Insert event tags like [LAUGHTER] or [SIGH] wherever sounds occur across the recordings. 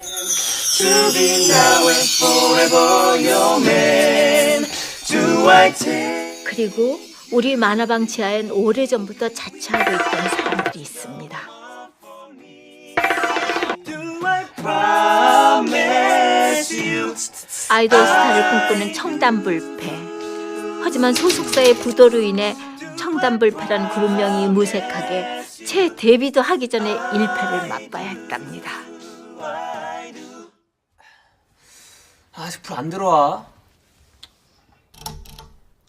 To be now and forever your man. Do take? 그리고 우리 만화방 지하엔 오래전부터 자취하고 있던 사람들이 있습니다. 아이돌 스타를 꿈꾸는 청담불패. 하지만 소속사의 부도로 인해 청담불패란 그룹명이 무색하게 채 데뷔도 하기 전에 일패를 맛봐야 했답니다. 아직 불 안 들어와.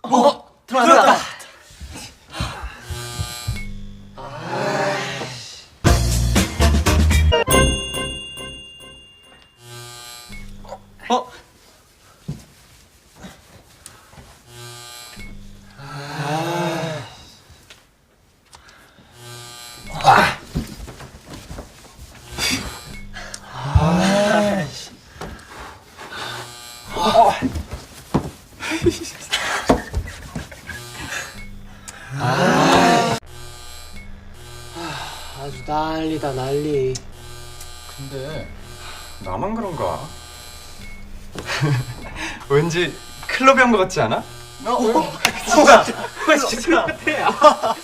어, 들어왔다. 아주 난리다 난리. 근데 나만 그런가? 왠지 클럽에 온것 같지 않아? 뭐야? 진짜 같아.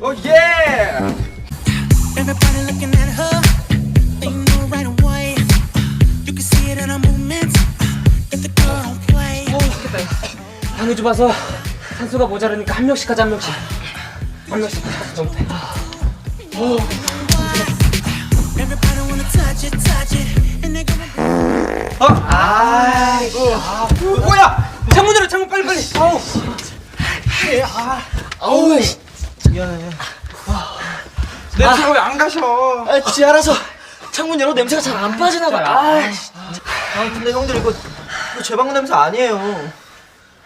오 예! Everybody looking at her, they know right away. 좀 와서 산소가 모자라니까 한 명씩 하자 한 명씩. 한 명씩 하자 좀. everybody wanna touch it, touch it, and they gonna. 뭐야? 창문 열어 창문 빨리 빨리. 아우. 아우. 냄새가 왜 안 가셔? 아, 지 알아서 창문 열어 냄새가 잘 안 빠지나 봐요. 아. 아, 근데 형들 이거, 이거 제 방구 냄새 아니에요.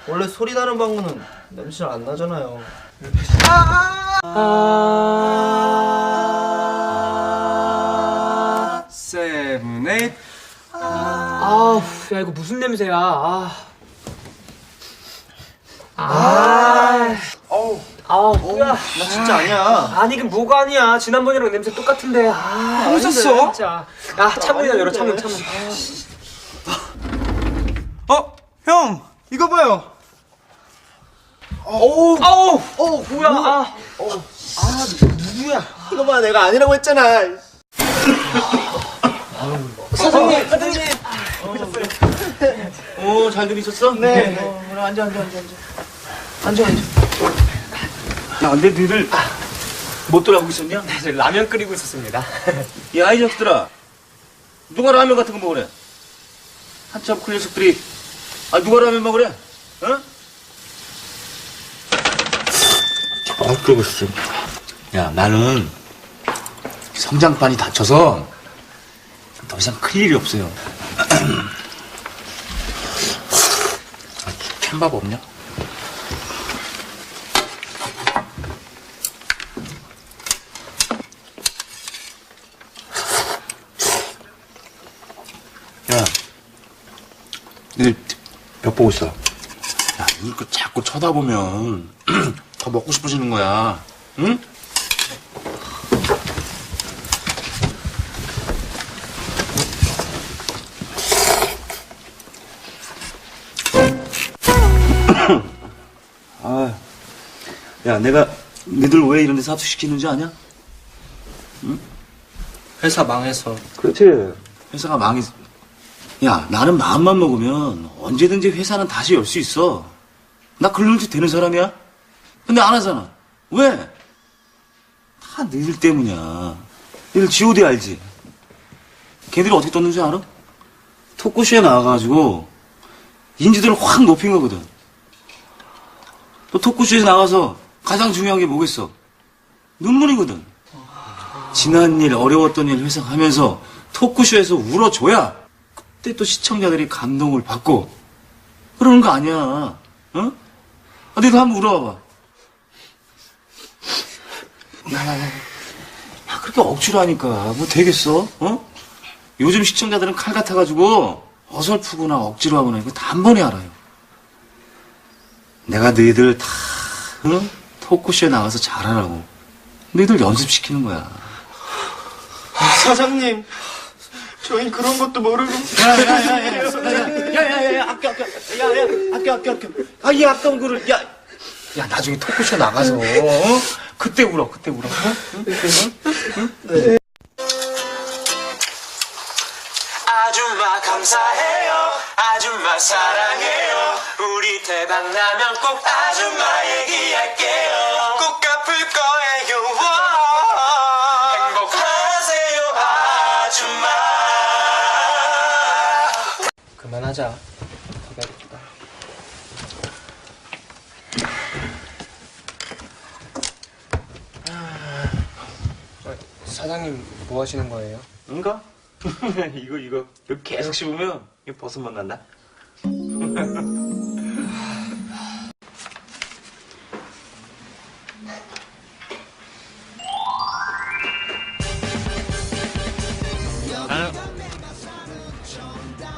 원래 소리 나는 방구는 냄새 안 나잖아요. 세븐, 에잇 아우, 야 이거 무슨 냄새야? 아. 아. 어우 아우, 뭐야? 나 진짜 아니야. 아니 이게 뭐가 아니야? 지난번이랑 냄새 똑같은데. 아, 그랬었어? 진짜. 야, 창문이나 열어 창문 창문. 어? 형! 이거 봐요 아우, 어, 뭐야? 아. 누구야? 이거 봐, 내가 아니라고 했잖아. 사장님, 사장님. 오, 잘 들으셨어? 네. 어, 그래, 앉아, 앉아, 앉아, 앉아. 앉아, 앉아. 야, 근데 너희들 못 돌아보고 있었냐? 저 라면 끓이고 있었습니다. 야, [LAUGHS] 이 녀석들아. 누가 라면 같은 거 먹으래? 한참 큰 녀석들이. 아, 누가 라면 먹으래? 어? 아, 그러고 있어. 야, 나는 성장판이 다쳐서 더 이상 클 일이 없어요. 아, [CLEARS THROAT] 캔밥 없냐? 야, 몇 보고 있어? 야, 이거 자꾸 쳐다보면 [CLEARS THROAT] 더 먹고 싶어지는 거야. 응? [COUGHS] 아, 야, 내가 니들 왜 이런 데서 합숙시키는지 아냐? 회사 망해서. 그렇지. 회사가 망했. 야, 나는 마음만 먹으면 언제든지 회사는 다시 열 수 있어. 나 그러면 되는 사람이야? 근데 안 하잖아. 왜? 다 너희들 때문이야. 너희들 G.O.D 알지? 걔들이 어떻게 떴는지 알아? 토크쇼에 나와가지고 인지도를 확 높인 거거든. 또 토크쇼에 나가서 가장 중요한 게 뭐겠어? 눈물이거든. 지난 일, 어려웠던 일 회상하면서 토크쇼에서 울어줘야 그때 또 시청자들이 감동을 받고 그러는 거 아니야. 어? 아, 너도 한번 울어봐봐. 야, 그렇게 억지로 하니까 뭐 되겠어? 어? 요즘 시청자들은 칼 같아가지고 어설프거나 억지로 하거나 이거 단번에 알아요. 내가 너희들 다 어? 토크쇼에 나가서 잘하라고 너희들 연습시키는 거야. 사장님, 저희 그런 것도 모르고. 야야야야 아껴 아껴 야야 아껴 아껴 아껴 아이 아까운 거를 야. 야 나중에 토크쇼 나가서 어? 그때 울어 그때 울어. 아줌마 감사해요. 아줌마 사랑해요. 우리 대박 나면 꼭 아줌마 얘기할게요. 꼭 갚을 거예요. 와. 행복하세요 아줌마. 그만하자. 가봐야겠다. 아, 사장님 뭐 하시는 거예요? 응가? [LAUGHS] 이거 이거 이거 계속 씹으면 이거 버섯만 난다.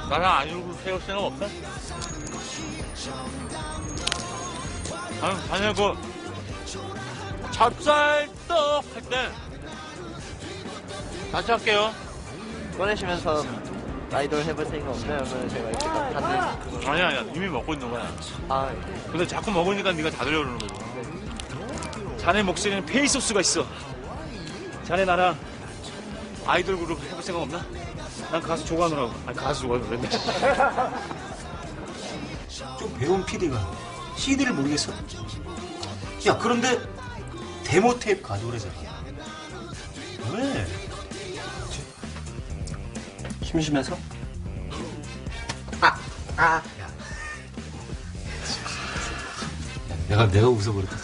나랑 안으로 세울 생각 없어? 아니, 자네 그 찹쌀떡 할때 같이 할게요. 꺼내시면서 아이돌 해볼 생각 없나요? 그러면 제가 이렇게 딱 받는. 아니야, 아니야. 이미 먹고 있는 거야. 아, 근데 자꾸 먹으니까 네가 다 들려 그러는 거지. 자네 목소리는 페이소스가 있어. 자네 나랑 아이돌 그룹 해볼 생각 없나? 난 가수 조관우라고. 아니, 가수 조관우 그랬네. [LAUGHS] 좀 배운 PD가 CD를 모르겠어? 야 그런데 데모 테이프 가져오래잖아. 심심해서? 내가 내가 웃어버렸다.